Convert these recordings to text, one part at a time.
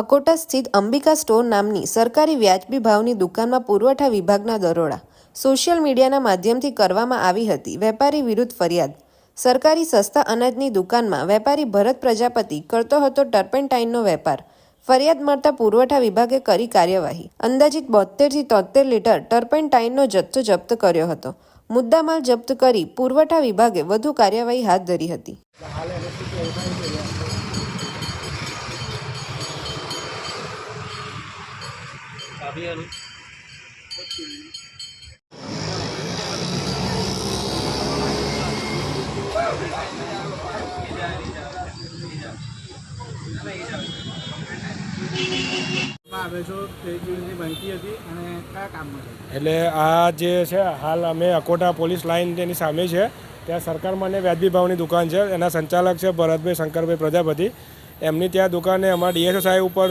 અકોટા સ્થિત અંબિકા સ્ટોર નામની સરકારી વ્યાજબી ભાવની દુકાનમાં પુરવઠા વિભાગના દરોડા સોશિયલ મીડિયાના માધ્યમથી કરવામાં આવી હતી. વેપારી વિરુદ્ધ ફરિયાદ. સરકારી સસ્તા અનાજની દુકાનમાં વેપારી ભરત પ્રજાપતિ કરતો હતો ટર્પેન્ટાઇનનો વેપાર. ફરિયાદ મળતા પુરવઠા વિભાગે કરી કાર્યવાહી. અંદાજિત બોતેરથી તોતેર લીટર ટર્પેન્ટાઇનનો જથ્થો જપ્ત કર્યો હતો. મુદ્દામાલ જપ્ત કરી પુરવઠા વિભાગે વધુ કાર્યવાહી હાથ ધરી હતી. છે એટલે આ જે છે, હાલ અમે અકોટા પોલીસ લાઇન તેની સામે છે. ત્યાં સરકાર માન્ય વ્યાજબી ભાવની દુકાન છે. એના સંચાલક છે ભરતભાઈ શંકરભાઈ પ્રજાપતિ. એમની ત્યાં દુકાને અમારા ડીએસઓ સાહેબ ઉપર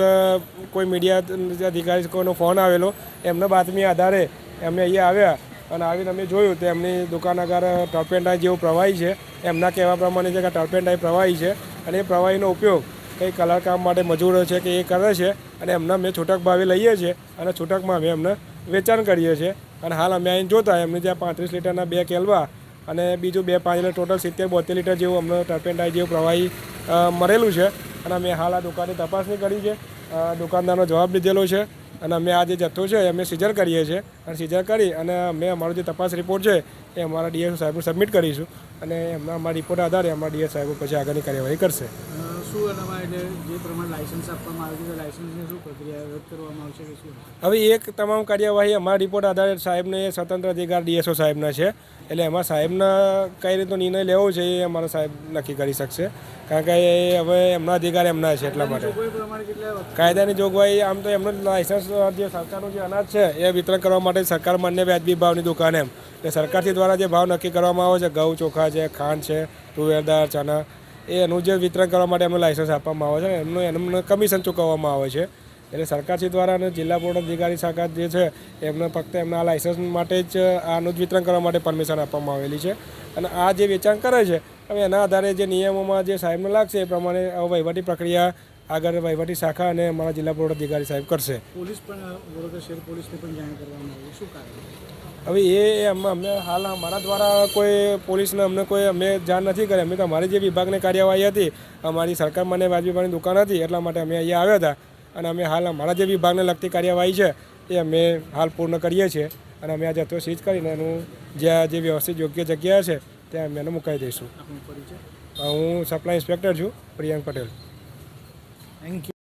કોઈ મીડિયા અધિકારી કોઈનો ફોન આવેલો, એમના બાતમી આધારે એમને અહીંયા આવ્યા અને આવીને અમે જોયું તો એમની દુકાન આગળ ટર્પેન્ટાઈ જેવું પ્રવાહી છે. એમના કહેવા પ્રમાણે છે કે ટર્પેન્ટાઈ પ્રવાહી છે અને એ પ્રવાહીનો ઉપયોગ કંઈ કલર કામ માટે મજૂરો છે કે એ કરે છે અને એમના અમે છૂટક ભાવે લઈએ છીએ અને છૂટકમાં અમે એમને વેચાણ કરીએ છીએ. અને હાલ અમે અહીં જોતા, એમને ત્યાં પાંત્રીસ લીટરના બે કેલવા અને બીજું બે પાંચ લીટર, ટોટલ સિત્તેર બોતેર લીટર જેવું અમને ટર્પેન્ટાઈ જેવું પ્રવાહી મરેલું છે. અને અમે હાલ આ દુકાનની તપાસણી કરી છે. દુકાનદારનો જવાબ લીધેલો છે. અને અમે આ જે જથ્થો છે અમે સીઝર કરીએ છીએ. અને સીઝર કરી અને અમે અમારો જે તપાસ રિપોર્ટ છે એ અમારા ડીએસ સાહેબને સબમિટ કરીશું અને એમના અમારા રિપોર્ટ આધારે અમારા ડીએસ સાહેબ પછી આગળની કાર્યવાહી કરશે. શું એનામાં એટલે જે પ્રમાણે લાયસન્સ આપવામાં આવે છે લાયસન્સની શું પ્રક્રિયા રદ કરવામાં આવશે કે શું? હવે એક તમામ કાર્યવાહી અમારા રિપોર્ટ આધારે સાહેબને સ્વતંત્ર અધિકાર ડીએસઓ સાહેબના છે. એટલે એમાં સાહેબના કઈ રીતનો નિર્ણય લેવો છે એ અમારા સાહેબ નક્કી કરી શકશે. કારણ કે એ હવે એમના અધિકાર એમના છે એટલા માટે. કાયદાની જોગવાઈ આમ તો એમનું લાયસન્સ જે સરકારનું જે અનાજ છે એ વિતરણ કરવા માટે સરકાર માન્ય વ્યાજબી ભાવની દુકાન એમ. એટલે સરકારથી દ્વારા જે ભાવ નક્કી કરવામાં આવે છે, ઘઉં, ચોખા છે, ખાંડ છે, તુવેર, દાળ, ચણા એનું જે વિતરણ કરવા માટે એમનું લાઇસન્સ આપવામાં આવે છે એમનું એમનું કમિશન ચૂકવવામાં આવે છે. એટલે સરકારશ્રી દ્વારા અને જિલ્લા બોર્ડ અધિકારી શાખા જે છે, એમને ફક્ત એમના લાઇસન્સ માટે જ આનું જ વિતરણ કરવા માટે પરમિશન આપવામાં આવેલી છે. અને આ જે વેચાણ કરે છે, હવે એના આધારે જે નિયમોમાં જે સાહેબને લાગશે એ પ્રમાણે વહીવટી પ્રક્રિયા આગળ વહીવટી શાખા અને અમારા જિલ્લા બોર્ડ અધિકારી સાહેબ કરશે. પોલીસ પણ વડોદરા શહેર પોલીસને પણ જાણ કરવામાં આવી. શું કારણ? હવે એ અમને અમને હાલ અમારા દ્વારા કોઈ પોલીસને અમને કોઈ અમે જાણ નથી કરી. અમે તો અમારી જે વિભાગની કાર્યવાહી હતી અમારી સરકાર મને વાજબીભાઈની દુકાન હતી એટલા માટે અમે અહીંયા આવ્યા હતા. અને અમે હાલ અમારા જે વિભાગને લગતી કાર્યવાહી છે એ અમે હાલ પૂર્ણ કરીએ છીએ. અને અમે આ જથ્થો સીઝ કરીને એનું જ્યાં જે વ્યવસ્થિત યોગ્ય જગ્યા છે ત્યાં અમે એને મુકાઈ દઈશું. હું સપ્લાય ઇન્સ્પેક્ટર છું પ્રિયાંક પટેલ. Thank you.